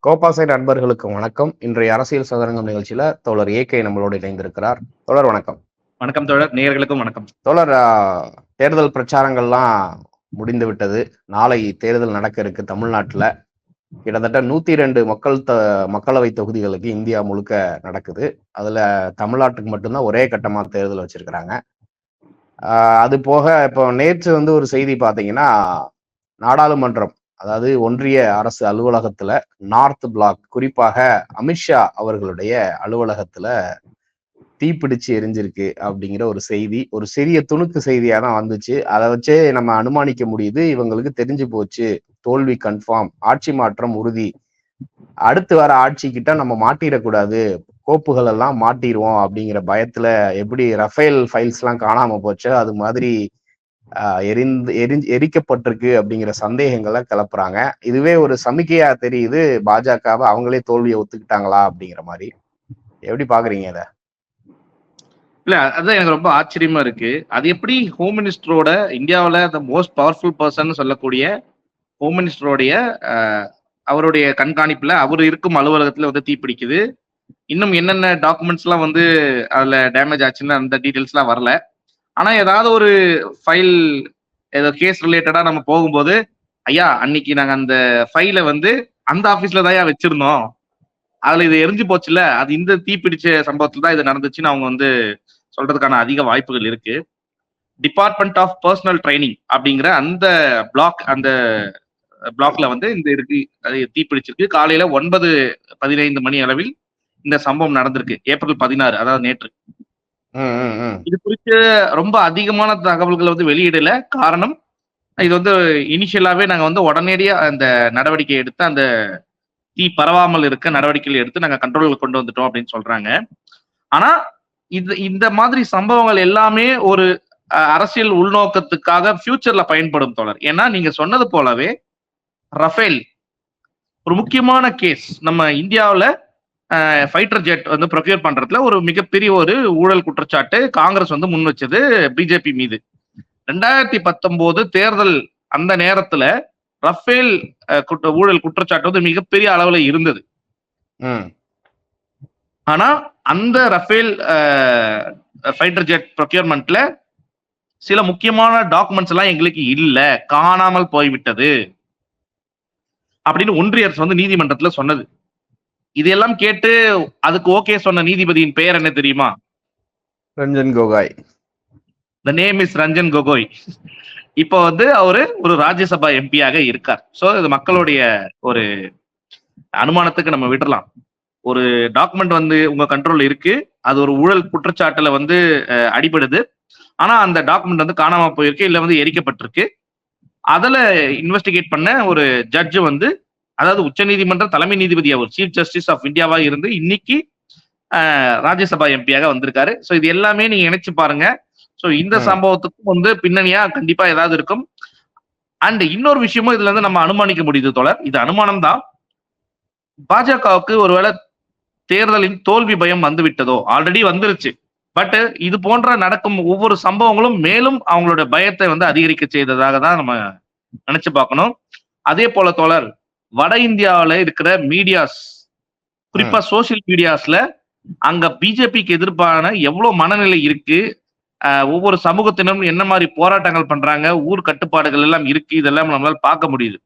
கோபாசை நண்பர்களுக்கு வணக்கம். இன்றைய அரசியல் சதுரங்கம் நிகழ்ச்சியில தோழர் ஏகே நம்மளோடு இணைந்திருக்கிறார். தோழர் வணக்கம். வணக்கம் தோழர். நேயர்களுக்கும் வணக்கம். தோழர் தேர்தல் பிரச்சாரங்கள்லாம் முடிந்து விட்டது. நாளை தேர்தல் நடக்க இருக்கு தமிழ்நாட்டுல. கிட்டத்தட்ட நூத்தி ரெண்டு மக்கள் த மக்களவை தொகுதிகளுக்கு இந்தியா முழுக்க நடக்குது. அதுல தமிழ்நாட்டுக்கு மட்டும்தான் ஒரே கட்டமா தேர்தல் வச்சிருக்கிறாங்க. அது போக இப்போ நேற்று வந்து ஒரு செய்தி பார்த்தீங்கன்னா நாடாளுமன்றம் அதாவது ஒன்றிய அரசு அலுவலகத்துல நார்த் பிளாக் குறிப்பாக அமித்ஷா அவர்களுடைய அலுவலகத்துல தீப்பிடிச்சு எரிஞ்சிருக்கு அப்படிங்கிற ஒரு செய்தி ஒரு சிறிய துணுக்கு செய்தியா தான் வந்துச்சு. அதை வச்சே நம்ம அனுமானிக்க முடியுது. இவங்களுக்கு தெரிஞ்சு போச்சு. தோல்வி கன்ஃபார்ம் ஆட்சி மாற்றம் உறுதி. அடுத்து வர ஆட்சி கிட்ட நம்ம மாட்டிடக்கூடாது. கோப்புகள் எல்லாம் மாட்டிடுவோம் அப்படிங்கிற பயத்துல எப்படி ரஃபேல் ஃபைல்ஸ் எல்லாம் காணாம போச்சோ அது மாதிரி எரிந்து எரிஞ்சு எரிக்கப்பட்டிருக்கு அப்படிங்கிற சந்தேகங்களை கிளப்புறாங்க. இதுவே ஒரு சமிக்கையா தெரியுது. பாஜகவை அவங்களே தோல்வியை ஒத்துக்கிட்டாங்களா அப்படிங்கிற மாதிரி. எப்படி பாக்குறீங்க இத? இல்ல அதுதான் எனக்கு ரொம்ப ஆச்சரியமா இருக்கு. அது எப்படி ஹோம் மினிஸ்டரோட இந்தியாவில் த மோஸ்ட் பவர்ஃபுல் பர்சன் சொல்லக்கூடிய ஹோம் மினிஸ்டருடைய அவருடைய கண்காணிப்புல அவர் இருக்கும் அலுவலகத்துல வந்து தீப்பிடிக்குது இன்னும் என்னென்ன டாக்குமெண்ட்ஸ் எல்லாம் வந்து அதுல டேமேஜ் ஆச்சுன்னு அந்த டீட்டெயில்ஸ் எல்லாம் வரல. ஆனா ஏதாவது ஒரு ஃபைல் ஏதோ கேஸ் ரிலேட்டடா நம்ம போகும்போது ஐயா அன்னைக்கு நாங்க அந்த ஃபைலை வந்து அந்த ஆபீஸ்ல தான் வச்சிருந்தோம். அதுல இது எரிஞ்சு போச்சுல அது இந்த தீப்பிடிச்ச சம்பவத்துல தான் இது நடந்துச்சுன்னு அவங்க வந்து சொல்றதுக்கான அதிக வாய்ப்புகள் இருக்கு. டிபார்ட்மெண்ட் ஆஃப் பர்சனல் ட்ரைனிங் அப்படிங்கிற அந்த பிளாக் அந்த பிளாக்ல வந்து இந்த இருக்கு தீப்பிடிச்சிருக்கு. காலையில ஒன்பது பதினைந்து மணி அளவில் இந்த சம்பவம் நடந்திருக்கு. ஏப்ரல் பதினாறு அதாவது நேற்று. இது குறித்து ரொம்ப அதிகமான தகவல்களை வந்து வெளியிடல. காரணம் இது வந்து இனிஷியலாவே நாங்க வந்து உடனடியா அந்த நடவடிக்கை எடுத்து அந்த தீ பரவாமல் இருக்க நடவடிக்கைகள் எடுத்து நாங்க கண்ட்ரோலுக்கு கொண்டு வந்துட்டோம் அப்படின்னு சொல்றாங்க. ஆனா இது இந்த மாதிரி சம்பவங்கள் எல்லாமே ஒரு அரசியல் உள்நோக்கத்துக்காக ஃபியூச்சர்ல பயன்படும் தொடர் ஏன்னா நீங்க சொன்னது போலவே ரஃபேல் ஒரு முக்கியமான கேஸ் நம்ம இந்தியாவில் ஃபைட்டர் ஜெட் வந்து ப்ரொக்யூர் பண்றதுல ஒரு மிகப்பெரிய ஒரு ஊழல் குற்றச்சாட்டு காங்கிரஸ் வந்து முன் வச்சது பிஜேபி மீது. ரெண்டாயிரத்தி பத்தொன்பது தேர்தல் அந்த நேரத்துல ரஃபேல் குற்ற ஊழல் குற்றச்சாட்டு வந்து மிகப்பெரிய அளவுல இருந்தது. ம். ஆனா அந்த ரஃபேல் ஃபைட்டர் ஜெட் ப்ரொக்யூர்மெண்ட்ல சில முக்கியமான டாக்குமெண்ட்ஸ் எல்லாம் எங்களுக்கு இல்ல காணாமல் போய்விட்டது. அப்படின்னு ஒன்றிய அரசு வந்து நீதிமன்றத்துல சொன்னது. இதெல்லாம் கேட்டு அதுக்கு ஓகே சொன்ன நீதிபதியின் பெயர் என்ன தெரியுமா? Ranjan Gogoi. The name is Ranjan Gogoi. இப்போ வந்து அவரு ஒரு ராஜ்யசபா எம்பியாக இருக்கார். சோ இது மக்களுடைய ஒரு அனுமானத்துக்கு நம்ம விடலாம் ஒரு டாக்குமெண்ட் வந்து உங்க கண்ட்ரோல் இருக்கு. அது ஒரு ஊழல் குற்றச்சாட்டுல வந்து அடிபடுது. ஆனா அந்த டாக்குமெண்ட் வந்து காணாம போயிருக்கு இல்ல வந்து எரிக்கப்பட்டிருக்கு. அதுல இன்வெஸ்டிகேட் பண்ண ஒரு ஜட்ஜ் வந்து அதாவது உச்சநீதிமன்ற தலைமை நீதிபதி அவர் சீஃப் ஜஸ்டிஸ் ஆஃப் இந்தியாவா இருந்து இன்னைக்கு ராஜ்யசபா எம்பியாக வந்திருக்காரு. சோ இது எல்லாமே நீங்க நினைச்சு பாருங்க. சோ இந்த. சம்பவத்துக்கும் வந்து பின்னணியா கண்டிப்பா ஏதாவது இருக்கும். அண்ட் இன்னொரு விஷயமும் இதுல இருந்து நம்ம அனுமானிக்க முடியுது தோழர். இது அனுமானம் தான் பாஜகவுக்கு ஒருவேளை தேர்தலின் தோல்வி பயம் வந்து விட்டதோ ஆல்ரெடி வந்துருச்சு. பட் இது போன்ற நடக்கும் ஒவ்வொரு சம்பவங்களும் மேலும் அவங்களோட பயத்தை வந்து அதிகரிக்க செய்ததாக தான் நம்ம நினைச்சு பார்க்கணும். அதே போல தோழர் வட இந்தியாவுல இருக்கிற மீடியாஸ் குறிப்பா சோசியல் மீடியாஸ்ல அங்க பிஜேபிக்கு எதிர்ப்பான எவ்வளவு மனநிலை இருக்கு ஒவ்வொரு சமூகத்தினரும் என்ன மாதிரி போராட்டங்கள் பண்றாங்க ஊர் கட்டுப்பாடுகள் எல்லாம் இருக்கு இதெல்லாம் நம்மளால பார்க்க முடியுது.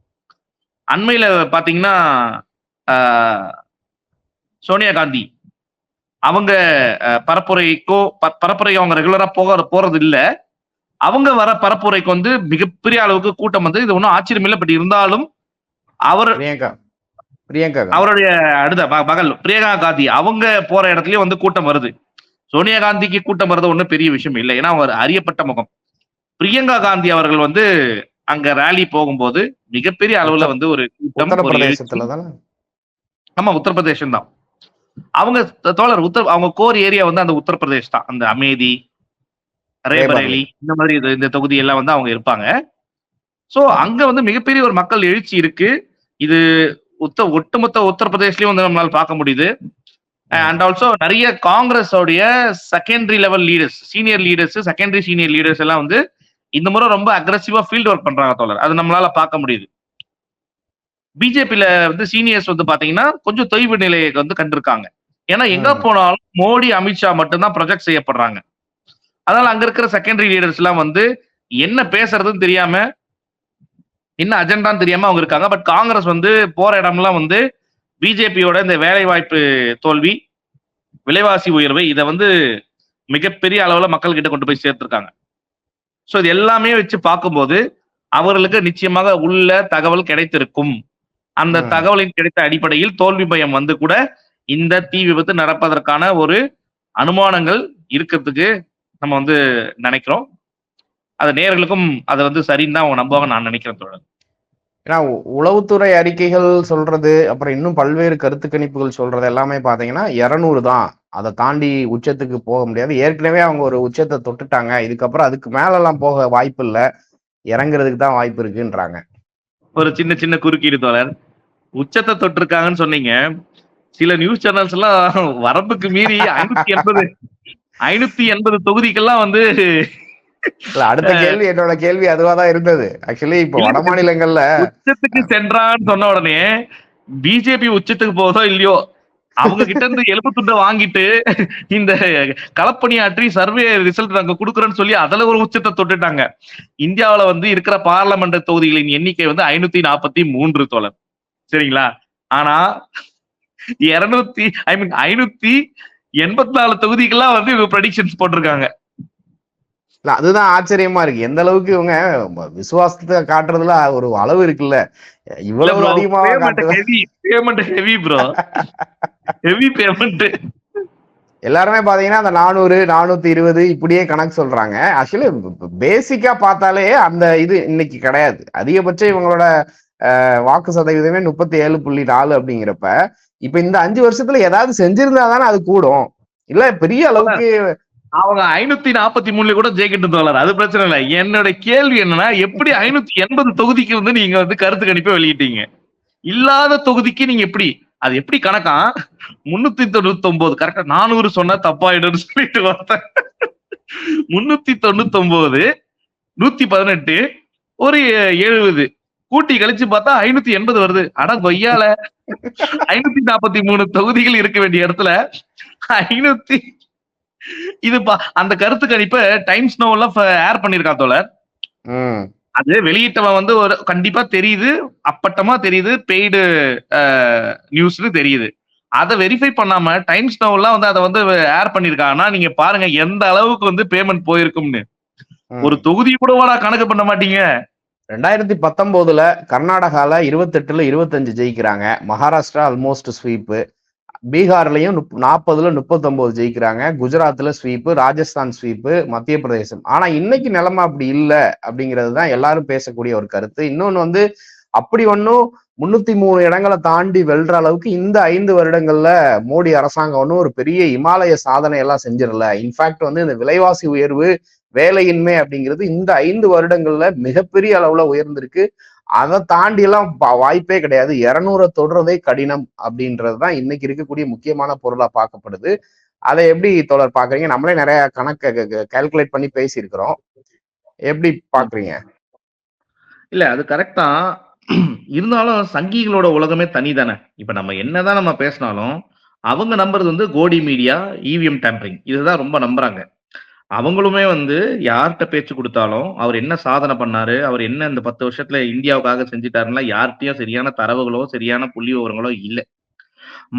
அண்மையில பாத்தீங்கன்னா சோனியா காந்தி அவங்க பரப்புரைக்கோ ப- பரப்புரைக்கு அவங்க ரெகுலரா போக போறது இல்ல அவங்க வர பரப்புரைக்கு வந்து மிகப்பெரிய அளவுக்கு கூட்டம் வந்து இது ஒன்றும் ஆச்சரியம் இல்லை பட் இருந்தாலும் அவர் பிரியங்கா. அவருடைய அடுத்த மகள் பிரியங்கா காந்தி அவங்க போற இடத்துலயும் வந்து கூட்டம் வருது. சோனியா காந்திக்கு கூட்டம் வர்றது ஒன்றும் பெரிய விஷயம் இல்லை. ஏன்னா அவர் அறியப்பட்ட முகம். பிரியங்கா காந்தி அவர்கள் வந்து அங்க ரேலி போகும்போது மிகப்பெரிய அளவுல வந்து ஒரு கூட்டம் ஆமா உத்தரப்பிரதேசம் தான். அவங்க தோழர் உத்தர அவங்க கோர் ஏரியா வந்து அந்த உத்தரப்பிரதேஷ் தான். அந்த அமேதி ரேபரேலி இந்த மாதிரி இந்த தொகுதி எல்லாம் வந்து அவங்க இருப்பாங்க. சோ அங்க வந்து மிகப்பெரிய ஒரு மக்கள் எழுச்சி இருக்கு. இது உத்த ஒட்டுமொத்த உத்தரப்பிரதேஷ்லயும் வந்து நம்மளால பார்க்க முடியுது. அண்ட் ஆல்சோ நிறைய காங்கிரஸோடைய secondary level leaders senior leaders secondary senior leaders எல்லாம் வந்து இந்த முறை ரொம்ப அக்ரஸிவா ஃபீல்ட் ஒர்க் பண்றாங்க தோழர். அது நம்மளால பார்க்க முடியுது. பிஜேபியில வந்து சீனியர்ஸ் வந்து பாத்தீங்கன்னா கொஞ்சம் தொய்வு நிலையை வந்து கண்டிருக்காங்க. ஏன்னா எங்க. போனாலும் மோடி அமித்ஷா மட்டும்தான் ப்ரொஜெக்ட் செய்யப்படுறாங்க. அதனால அங்க இருக்கிற செகண்டரி லீடர்ஸ் எல்லாம் வந்து என்ன பேசுறதுன்னு தெரியாம என்ன அஜெண்டான்னு தெரியாம அவங்க இருக்காங்க. பட் காங்கிரஸ் வந்து போற இடம்லாம் வந்து பிஜேபியோட இந்த வேலை வாய்ப்பு தோல்வி விலைவாசி உயர்வு இதை வந்து மிகப்பெரிய அளவுல மக்கள் கிட்ட கொண்டு போய் சேர்த்திருக்காங்க. ஸோ இது எல்லாமே வச்சு பார்க்கும்போது அவர்களுக்கு நிச்சயமாக உள்ள தகவல் கிடைத்திருக்கும். அந்த. தகவலின் கிடைத்த அடிப்படையில் தோல்வி பயம் வந்து கூட இந்த தீ விபத்து நடப்பதற்கான ஒரு அனுமானங்கள் இருக்கிறதுக்கு நம்ம வந்து நினைக்கிறோம். அது நேர்களுக்கும் அதை வந்து சரின்னு தான் அவங்க நம்புவாங்க நான் நினைக்கிறேன் தோழர். ஏன்னா உளவுத்துறை அறிக்கைகள் சொல்றது அப்புறம் இன்னும் பல்வேறு கருத்து கணிப்புகள் சொல்றது எல்லாமே பாத்தீங்கன்னா இருநூறு தான். அதை தாண்டி உச்சத்துக்கு போக முடியாது. ஏற்கனவே அவங்க ஒரு உச்சத்தை தொட்டுட்டாங்க. இதுக்கப்புறம் அதுக்கு மேலெல்லாம் போக வாய்ப்பு இல்லை. இறங்குறதுக்கு தான் வாய்ப்பு இருக்குன்றாங்க. ஒரு சின்ன சின்ன குறுக்கீடு தோழர். உச்சத்தை தொட்டிருக்காங்கன்னு சொன்னீங்க. சில நியூஸ் சேனல்ஸ் எல்லாம் வரம்புக்கு மீறி ஐநூத்தி எண்பது ஐநூத்தி எண்பது தொகுதிக்கெல்லாம் வந்து அடுத்த கேள்வி என்னோட கேள்வி அதுவாதான் இருந்தது. ஆக்சுவலி இப்போ வட மாநிலங்கள்ல உச்சத்துக்கு சென்றான்னு சொன்ன உடனே பிஜேபி உச்சத்துக்கு போதோ இல்லையோ அவங்க கிட்ட இருந்து எலும்பு துண்டை வாங்கிட்டு இந்த களப்பணியாற்றி சர்வே ரிசல்ட் நாங்க கொடுக்குறோன்னு சொல்லி அதுல ஒரு உச்சத்தை தொட்டுட்டாங்க. இந்தியாவுல வந்து இருக்கிற பார்லமெண்ட் தொகுதிகளின் எண்ணிக்கை வந்து ஐநூத்தி நாற்பத்தி மூன்று தோழர். சரிங்களா? ஆனா இருநூத்தி ஐ மீன் ஐநூத்தி எண்பத்தி நாலு தொகுதிக்கெல்லாம் வந்து ப்ரெடிக்ஷன்ஸ் போட்டிருக்காங்க. இல்ல அதுதான் ஆச்சரியமா இருக்கு. எந்த அளவுக்கு இவங்க விசுவாசத்தை காட்டுறதுல ஒரு அளவு இருக்குல்ல. இவ்வளவு அதிகமாக காட்டுது heavy payment heavy bro heavy payment எல்லாருமே பாத்தீங்கன்னா அந்த நானூறு நானூத்தி இருபது இப்படியே கணக்கு சொல்றாங்க. ஆக்சுவலி பேசிக்கா பார்த்தாலே அந்த இது இன்னைக்கு கிடையாது. அதிகபட்சம் இவங்களோட வாக்கு சதவீதமே முப்பத்தி ஏழு புள்ளி நாலு அப்படிங்கிறப்ப இப்ப இந்த அஞ்சு வருஷத்துல ஏதாவது செஞ்சிருந்தா தானே அது கூடும். இல்ல பெரிய அளவுக்கு அவங்க ஐநூத்தி நாற்பத்தி மூணுல கூட ஜெயிக்கிட்டு தோழர் அது பிரச்சனை இல்லை. என்னோட கேள்வி என்னன்னா எப்படி ஐநூத்தி எண்பது தொகுதிக்கு வந்து நீங்க வந்து கருத்து கணிப்பை வெளியிட்டீங்க? இல்லாத தொகுதிக்கு நீங்க எப்படி? அது எப்படி கணக்கா? முன்னூத்தி தொண்ணூத்தி ஒன்பது கரெக்டா நானூறு சொன்னா தப்பாயிடும்னு சொல்லிட்டு பார்த்தேன் முன்னூத்தி தொண்ணூத்தி ஒன்பது நூத்தி பதினெட்டு ஒரு எழுபது. கூட்டி கழிச்சு பார்த்தா ஐநூத்தி எண்பது வருது. ஆனா கொய்யால ஐநூத்தி நாற்பத்தி மூணு தொகுதிகள் இருக்க வேண்டிய இடத்துல ஐநூத்தி இது அந்த கருத்து கணிப்பை டைம்ஸ் நோல ஏர் பண்ணிருக்கான் தோழர். அது வெளியிட்டவன் வந்து ஒரு கண்டிப்பா தெரியுது அப்பட்டமா தெரியுது பெய்டு நியூஸ்னு தெரியுது. அதை வெரிஃபை பண்ணாம டைம்ஸ் நோலாம் வந்து அதை வந்து ஏர் பண்ணிருக்காங்கன்னா நீங்க பாருங்க எந்த அளவுக்கு வந்து பேமெண்ட் போயிருக்கும்னு. ஒரு தொகுதி கூடவாடா கணக்கு பண்ண மாட்டீங்க. ரெண்டாயிரத்தி பத்தொன்பதுல கர்நாடகால இருபத்தெட்டுல இருபத்தஞ்சு ஜெயிக்கிறாங்க. மகாராஷ்டிரா ஆல்மோஸ்ட் ஸ்வீப்பு பீகார்லயும் நாற்பதுல முப்பத்தொன்பது ஜெயிக்கிறாங்க. குஜராத்ல ஸ்வீப்பு ராஜஸ்தான் ஸ்வீப்பு மத்திய பிரதேசம். ஆனா இன்னைக்கு நிலைமை அப்படி இல்லை அப்படிங்கிறது தான் எல்லாரும் பேசக்கூடிய ஒரு கருத்து. இன்னொன்னு வந்து அப்படி ஒன்றும் முன்னூத்தி மூணு இடங்களை தாண்டி வெல்ற அளவுக்கு இந்த ஐந்து வருடங்கள்ல மோடி அரசாங்கம் ஒன்றும் ஒரு பெரிய இமாலய சாதனை எல்லாம் செஞ்சிடல. இன்ஃபேக்ட் வந்து இந்த விலைவாசி உயர்வு வேலையின்மை அப்படிங்கிறது இந்த ஐந்து வருடங்கள்ல மிகப்பெரிய அளவுல உயர்ந்திருக்கு. அதை தாண்டி எல்லாம் பா- வாய்ப்பே கிடையாது. இரநூறை தொடுறதே கடினம் அப்படின்றது தான் இன்னைக்கு இருக்கக்கூடிய முக்கியமான பொருளா பார்க்கப்படுது. அதை எப்படி தோழர் பாக்குறீங்க நம்மளே நிறைய கணக்கு கால்குலேட் பண்ணி பேசியிருக்கிறோம். எப்படி பாக்குறீங்க இல்ல அது கரெக்ட் தான். இருந்தாலும் சங்கிகளோட உலகமே தனி தானே. இப்ப நம்ம என்னதான் நம்ம பேசினாலும் அவங்க நம்புறது வந்து கோடி மீடியா இவிஎம் டேம்பரிங் இதுதான் ரொம்ப நம்புறாங்க. அவங்களுமே வந்து யார்கிட்ட பேச்சு கொடுத்தாலும் அவர் என்ன சாதனை பண்ணாரு அவர் என்ன இந்த பத்து வருஷத்துல இந்தியாவுக்காக செஞ்சுட்டாருன்னா யார்கிட்டயும் சரியான தரவுகளோ சரியான புள்ளி விவரங்களோ இல்லை.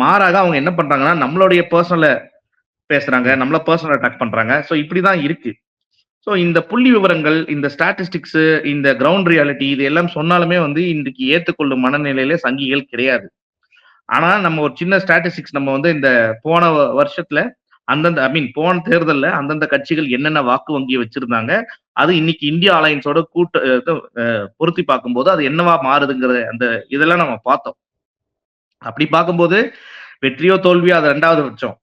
மாறாக அவங்க என்ன பண்றாங்கன்னா நம்மளுடைய பர்சனல பேசுறாங்க நம்மள பர்சனல் அட்டாக் பண்றாங்க. ஸோ இப்படிதான் இருக்கு. ஸோ இந்த புள்ளி விவரங்கள் இந்த ஸ்டாட்டிஸ்டிக்ஸ் இந்த கிரவுண்ட் ரியாலிட்டி இது எல்லாம் சொன்னாலுமே வந்து இன்றைக்கு ஏற்றுக்கொள்ளும் மனநிலையில சங்கிகள் கிடையாது. ஆனா நம்ம ஒரு சின்ன ஸ்டாட்டிஸ்டிக்ஸ் நம்ம வந்து இந்த போன வருஷத்துல அந்தந்த ஐ மீன் போன தேர்தல்ல அந்தந்த கட்சிகள் என்னென்ன வாக்கு வங்கியை வச்சிருந்தாங்க அது இன்னைக்கு இந்தியா அலையன்ஸோட கூட்ட பொருத்தி பார்க்கும்போது அது என்னவா மாறுதுங்கிற அந்த இதெல்லாம் நம்ம பார்த்தோம். அப்படி பார்க்கும்போது வெற்றியோ தோல்வியோ அது ரெண்டாவது பட்சம்.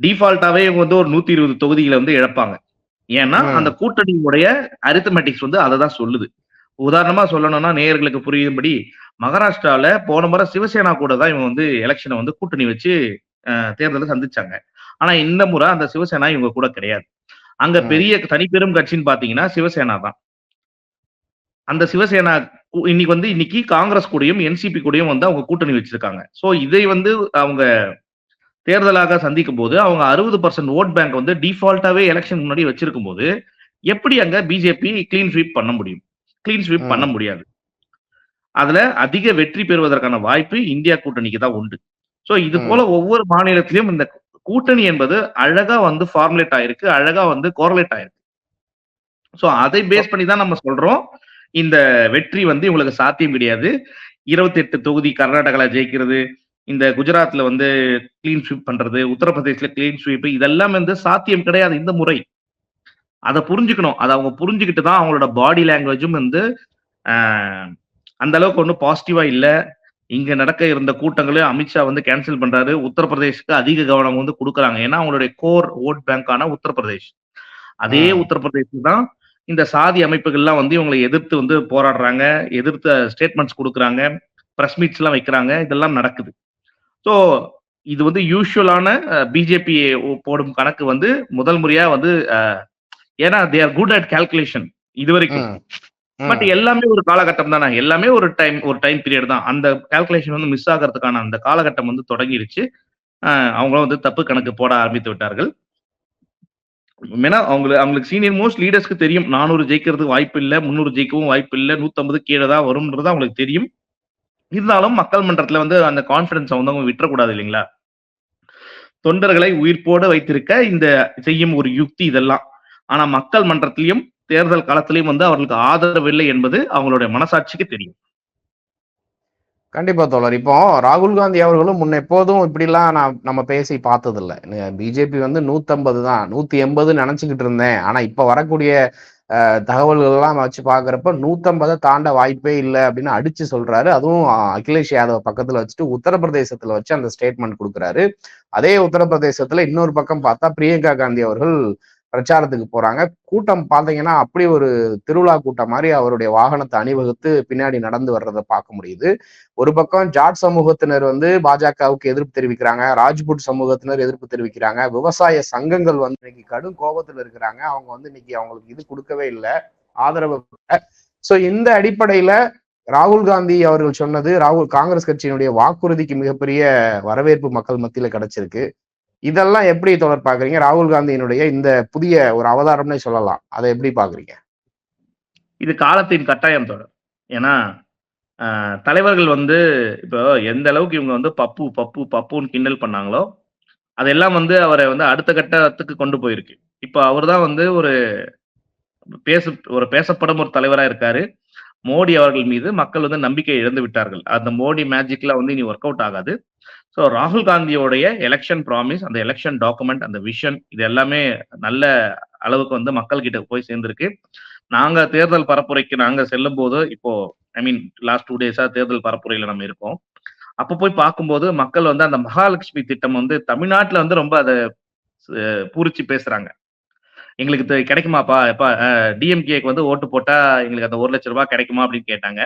டிஃபால்ட்டாவே இவங்க வந்து ஒரு நூத்தி இருபது தொகுதிகளை வந்து இழப்பாங்க. ஏன்னா. அந்த கூட்டணியுடைய அரித்தமெட்டிக்ஸ் வந்து அதை தான் சொல்லுது. உதாரணமா சொல்லணும்னா நேயர்களுக்கு புரியும்படி மகாராஷ்டிரால போன முறை சிவசேனா கூட தான் இவங்க வந்து எலெக்ஷனை வந்து கூட்டணி வச்சு தேர்தலை சந்திச்சாங்க. ஆனா இந்த முறை அந்த சிவசேனா இவங்க கூட கிடையாது அங்க. பெரிய தனிப்பெரும் கட்சின்னு பாத்தீங்கன்னா சிவசேனா தான் அந்த சிவசேனா இன்னைக்கு வந்து இன்னைக்கு காங்கிரஸ் கூடயும் என்சிபி கூடயும் வந்து அவங்க கூட்டணி வச்சிருக்காங்க சோ இதை வந்து அவங்க தேர்தலாக சந்திக்கும் போது அவங்க அறுபது பர்சன்ட் ஓட் பேங்க் வந்து டிஃபால்ட்டாவே எலெக்ஷன் முன்னாடி வச்சிருக்கும் போது எப்படி அங்க பிஜேபி கிளீன் ஸ்வீப் பண்ண முடியும் கிளீன் ஸ்வீப். பண்ண முடியாது அதுல அதிக வெற்றி பெறுவதற்கான வாய்ப்பு இந்தியா கூட்டணிக்கு தான் உண்டு சோ இது. போல ஒவ்வொரு மாநிலத்திலும் இந்த கூட்டணி என்பது அழகா வந்து ஃபார்முலேட் ஆயிருக்கு அழகா வந்து கோரலேட் ஆயிருக்கு. ஸோ அதை பேஸ் பண்ணி தான் நம்ம சொல்றோம். இந்த வெற்றி வந்து இவங்களுக்கு சாத்தியம் கிடையாது. இருபத்தி எட்டு தொகுதி கர்நாடகால ஜெயிக்கிறது இந்த குஜராத்ல வந்து கிளீன் ஸ்வீப் பண்றது உத்தரப்பிரதேஷ்ல கிளீன் ஸ்வீப் இதெல்லாம் வந்து சாத்தியம் கிடையாது இந்த முறை. அதை புரிஞ்சுக்கணும். அதை அவங்க புரிஞ்சுக்கிட்டு தான் அவங்களோட பாடி லாங்குவேஜும் வந்து அந்த அளவுக்கு ஒன்றும் பாசிட்டிவா இல்லை. இங்க நடக்க இருந்த கூட்டங்களே அமித்ஷா வந்து கேன்சல் பண்றாரு. உத்தரப்பிரதேஷ்க்கு அதிக கவனம் வந்து கொடுக்குறாங்க. ஏன்னா அவங்களுடைய கோர் ஓட் பேங்கான உத்தரப்பிரதேஷ். அதே. உத்தரப்பிரதேஷ் தான் இந்த சாதி அமைப்புகள்லாம் வந்து இவங்களை எதிர்த்து வந்து போராடுறாங்க. எதிர்த்து ஸ்டேட்மெண்ட்ஸ் கொடுக்குறாங்க. பிரஸ் மீட்ஸ் எல்லாம் வைக்கிறாங்க. இதெல்லாம் நடக்குது. ஸோ இது வந்து யூஸ்வலான பிஜேபி போடும் கணக்கு வந்து முதல் முறையா வந்து ஏன்னா they are good at calculation இது வரைக்கும். பட் எல்லாமே ஒரு காலகட்டம் தானே. எல்லாமே ஒரு டைம் ஒரு டைம் பீரியட் தான். அந்த கால்குலேஷன் வந்து மிஸ் ஆகிறதுக்கான அந்த காலகட்டம் வந்து தொடங்கிருச்சு அவங்களும் வந்து தப்பு கணக்கு போட ஆரம்பித்து விட்டார்கள். ஏன்னா அவங்களுக்கு அவங்களுக்கு சீனியர் மோஸ்ட் லீடர்ஸ்க்கு தெரியும். நானூறு ஜெயிக்கிறதுக்கு வாய்ப்பு இல்லை முந்நூறு ஜெயிக்கவும் வாய்ப்பு இல்லை நூத்தம்பது கீழே தான் வரும்ன்றது அவங்களுக்கு தெரியும். இருந்தாலும் மக்கள் மன்றத்துல வந்து அந்த கான்பிடன்ஸ் வந்து அவங்க விட்டுறக்கூடாது இல்லைங்களா? தொண்டர்களை உயிர்ப்போட வைத்திருக்க இந்த செய்யும் ஒரு யுக்தி இதெல்லாம். ஆனா மக்கள் மன்றத்திலையும் தேர்தல் காலத்திலையும் வந்து அவர்களுக்கு ஆதரவு இல்லை என்பது அவங்களுடைய மனசாட்சிக்கு தெரியும். கண்டிப்பா தோழர். இப்போ ராகுல் காந்தி அவர்களும் முன்ன எப்போதும் இப்படிலாம் நான் நம்ம பேசி பார்த்தது பிஜேபி வந்து நூத்தம்பது தான். நூத்தி எண்பது நினைச்சுக்கிட்டு இருந்தேன். ஆனா இப்ப வரக்கூடிய அஹ், தகவல்கள் எல்லாம் வச்சு பாக்குறப்ப நூத்தம்பதை தாண்ட வாய்ப்பே இல்லை அப்படின்னு அடிச்சு சொல்றாரு. அதுவும் அகிலேஷ் யாதவ் பக்கத்துல வச்சுட்டு உத்தரப்பிரதேசத்துல வச்சு அந்த ஸ்டேட்மெண்ட் கொடுக்குறாரு. அதே உத்தரப்பிரதேசத்துல இன்னொரு பக்கம் பார்த்தா பிரியங்கா காந்தி அவர்கள் பிரச்சாரத்துக்கு போறாங்க. கூட்டம் பார்த்தீங்கன்னா அப்படி ஒரு திருவிழா கூட்டம் மாதிரி அவருடைய வாகனத்தை அணிவகுத்து பின்னாடி நடந்து வர்றதை பார்க்க முடியுது. ஒரு பக்கம் ஜாட் சமூகத்தினர் வந்து பாஜகவுக்கு எதிர்ப்பு தெரிவிக்கிறாங்க. ராஜ்புட் சமூகத்தினர் எதிர்ப்பு தெரிவிக்கிறாங்க. விவசாய சங்கங்கள் வந்து இன்னைக்கு கடும் கோபத்துல இருக்கிறாங்க. அவங்க வந்து இன்னைக்கு அவங்களுக்கு இது கொடுக்கவே இல்லை. ஆதரவு சோ இந்த அடிப்படையில ராகுல் காந்தி அவர்கள் சொன்னது ராகுல் காங்கிரஸ் கட்சியினுடைய வாக்குறுதிக்கு மிகப்பெரிய வரவேற்பு மக்கள் மத்தியில கிடைச்சிருக்கு. இதெல்லாம் எப்படி தொடர் பாக்குறீங்க ராகுல் காந்தியினுடைய இந்த புதிய ஒரு அவதாரம்னே சொல்லலாம். அதை எப்படி பாக்குறீங்க இது காலத்தின் கட்டாயம் தொடர். ஏன்னா தலைவர்கள் வந்து இப்போ எந்த அளவுக்கு இவங்க வந்து பப்பு பப்பு பப்புன்னு கிண்டல் பண்ணாங்களோ அதெல்லாம் வந்து அவரை வந்து அடுத்த கட்டத்துக்கு கொண்டு போயிருக்கு. இப்போ அவர் தான் வந்து ஒரு பேச ஒரு பேசப்படும் ஒரு தலைவராக இருக்காரு. மோடி அவர்கள் மீது மக்கள் வந்து நம்பிக்கை இழந்து விட்டார்கள். அந்த மோடி மேஜிக்லாம் வந்து இனி ஒர்க் அவுட் ஆகாது. ஸோ ராகுல் காந்தியோடைய எலெக்ஷன் ப்ராமிஸ் அந்த எலெக்ஷன் டாக்குமெண்ட் அந்த விஷன் இது எல்லாமே நல்ல அளவுக்கு வந்து மக்கள் கிட்ட போய் சேர்ந்திருக்கு. நாங்க தேர்தல் பரப்புரைக்கு நாங்க செல்லும் போது இப்போ ஐ மீன் லாஸ்ட் டூ டேஸா தேர்தல் பரப்புரையில நம்ம இருக்கோம். அப்ப போய் பார்க்கும்போது மக்கள் வந்து அந்த மகாலட்சுமி திட்டம் வந்து தமிழ்நாட்டுல வந்து ரொம்ப அதை பூரிச்சு பேசுறாங்க. எங்களுக்கு கிடைக்குமாப்பா எப்பா டிஎம்கேக்கு வந்து ஓட்டு போட்டா எங்களுக்கு அந்த ஒரு லட்ச ரூபாய் கிடைக்குமா அப்படின்னு கேட்டாங்க.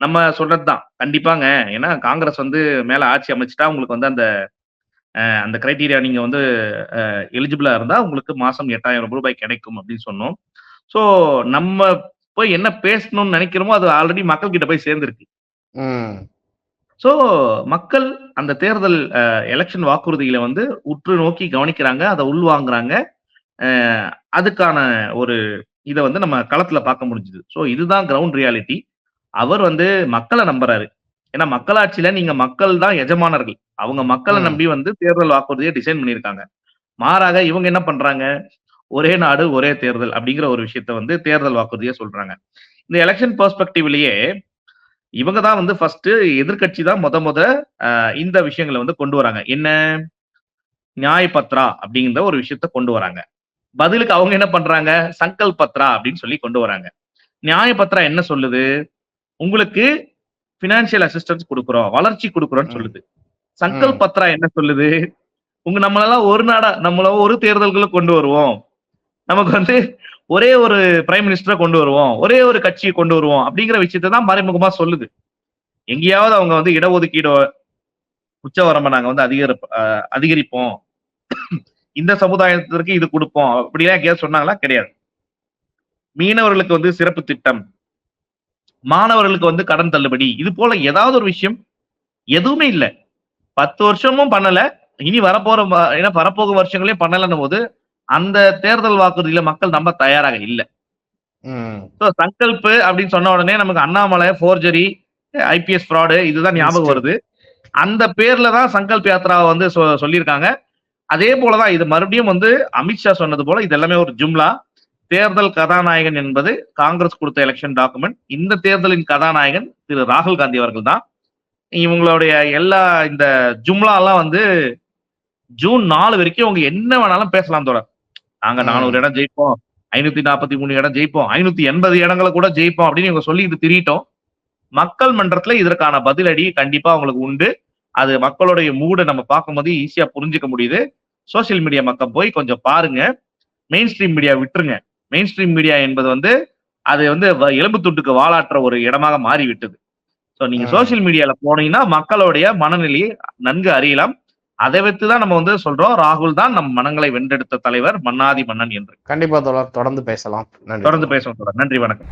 நம்ம சொல்றதுதான். கண்டிப்பாங்க. ஏன்னா காங்கிரஸ் வந்து மேல ஆட்சி அமைச்சிட்டா உங்களுக்கு வந்து அந்த அந்த கிரைட்டீரியா நீங்க வந்து எலிஜிபிளா இருந்தா உங்களுக்கு மாசம் எட்டாயிரம் ரூபாய் கிடைக்கும் அப்படின்னு சொன்னோம். ஸோ நம்ம போய் என்ன பேசணும்னு நினைக்கிறோமோ அது ஆல்ரெடி மக்கள் கிட்ட போய் சேர்ந்துருக்கு. ஸோ மக்கள் அந்த தேர்தல் எலெக்ஷன் வாக்குறுதிகளை வந்து உற்று நோக்கி கவனிக்கிறாங்க அதை உள்வாங்குறாங்க. அதுக்கான ஒரு இதை வந்து நம்ம களத்துல பார்க்க முடிஞ்சுது. ஸோ இதுதான் கிரவுண்ட் ரியாலிட்டி அவர் வந்து மக்களை நம்புறாரு. ஏன்னா மக்களாட்சியில நீங்க மக்கள் தான் எஜமானர்கள். அவங்க மக்களை. நம்பி வந்து தேர்தல் வாக்குறுதியை டிசைன் பண்ணியிருக்காங்க. மாறாக இவங்க என்ன பண்றாங்க? ஒரே நாடு ஒரே தேர்தல் அப்படிங்கிற ஒரு விஷயத்த வந்து தேர்தல் வாக்குறுதியா சொல்றாங்க. இந்த எலெக்ஷன் பெர்ஸ்பெக்டிவ்லயே இவங்க தான் வந்து ஃபர்ஸ்ட் எதிர்க்கட்சி தான் முத முத இந்த விஷயங்களை வந்து கொண்டு வராங்க. என்ன? நியாய பத்ரா அப்படிங்கிற ஒரு விஷயத்த கொண்டு வராங்க. பதிலுக்கு அவங்க என்ன பண்றாங்க? சங்கல் பத்ரா அப்படின்னு சொல்லி கொண்டு வராங்க. நியாய பத்ரா என்ன சொல்லுது? உங்களுக்கு பினான்சியல் அசிஸ்டன்ஸ் கொடுக்குறோம் வளர்ச்சி கொடுக்குறோம்னு. சொல்லுது. சங்கல். பத்ரா என்ன சொல்லுது? உங்க நம்மளெல்லாம் ஒரு நாடா நம்மள ஒரு தேர்தல்களை கொண்டு வருவோம். நமக்கு வந்து ஒரே ஒரு பிரைம் மினிஸ்டரை கொண்டு வருவோம் ஒரே ஒரு கட்சியை கொண்டு வருவோம் அப்படிங்கிற விஷயத்தை தான் மறைமுகமா சொல்லுது. எங்கேயாவது அவங்க வந்து இடஒதுக்கீடு உச்சவரம்பை நாங்க வந்து அதிகரி அதிகரிப்போம். இந்த சமுதாயத்திற்கு இது கொடுப்போம். அப்படிலாம் எங்கேயாவது சொன்னாங்களா? கிடையாது. மீனவர்களுக்கு வந்து சிறப்பு திட்டம். மாணவர்களுக்கு வந்து கடன் தள்ளுபடி. இது போல ஏதாவது ஒரு விஷயம் எதுவுமே இல்ல. பத்து வருஷமும் பண்ணல. இனி வரப்போற ஏன்னா வரப்போகும் வருஷங்களையும் பண்ணலன்னும் போது அந்த தேர்தல் வாக்குறுதியில மக்கள் நம்ப தயாராக இல்ல. சங்கல்ப் அப்படின்னு சொன்ன உடனே நமக்கு அண்ணாமலை ஃபோர்ஜரி ஐபிஎஸ் ஃப்ராடு இதுதான் ஞாபகம் வருது. அந்த பேர்ல தான் சங்கல்ப் யாத்ரா வந்து சொல்லியிருக்காங்க. அதே போலதான் இது மறுபடியும் வந்து அமித்ஷா சொன்னது போல இது எல்லாமே ஒரு ஜும்லா. தேர்தல் கதாநாயகன் என்பது காங்கிரஸ் கொடுத்த எலெக்ஷன் டாக்குமெண்ட் இந்த தேர்தலின் கதாநாயகன் திரு ராகுல் காந்தி அவர்கள் தான் இவங்களுடைய எல்லா இந்த ஜும்லா எல்லாம் வந்து ஜூன் நாலு வரைக்கும் அவங்க என்ன வேணாலும் பேசலாம் தோழர். நாங்க. நானூறு இடம் ஜெயிப்போம். ஐநூத்தி நாற்பத்தி மூணு இடம் ஜெயிப்போம். ஐநூத்தி எண்பது இடங்களை கூட ஜெயிப்போம் அப்படின்னு இவங்க சொல்லிட்டு திரியிட்டோம். மக்கள் மன்றத்துல இதற்கான பதிலடி கண்டிப்பா அவங்களுக்கு உண்டு. அது மக்களுடைய மூடை நம்ம பார்க்கும்போது ஈஸியா புரிஞ்சுக்க முடியுது. சோஷியல் மீடியா மக்கள் போய் கொஞ்சம் பாருங்க. மெயின் ஸ்ட்ரீம் மீடியா விட்டுருங்க. மெயின் ஸ்ட்ரீம் மீடியா என்பது வந்து அது வந்து எலும்பு துண்டுக்கு வாலாற்ற ஒரு இடமாக மாறிவிட்டது. ஸோ நீங்க ம். சோஷியல் மீடியால போனீங்கன்னா மக்களுடைய மனநிலையை நன்கு அறியலாம். அதை வைத்து தான் நம்ம வந்து சொல்றோம் ராகுல் தான் நம் மனங்களை வென்றெடுத்த தலைவர் மன்னாதி மன்னன் என்று. கண்டிப்பா தொடர்ந்து பேசலாம். தொடர்ந்து பேசுவோம் நன்றி வணக்கம்.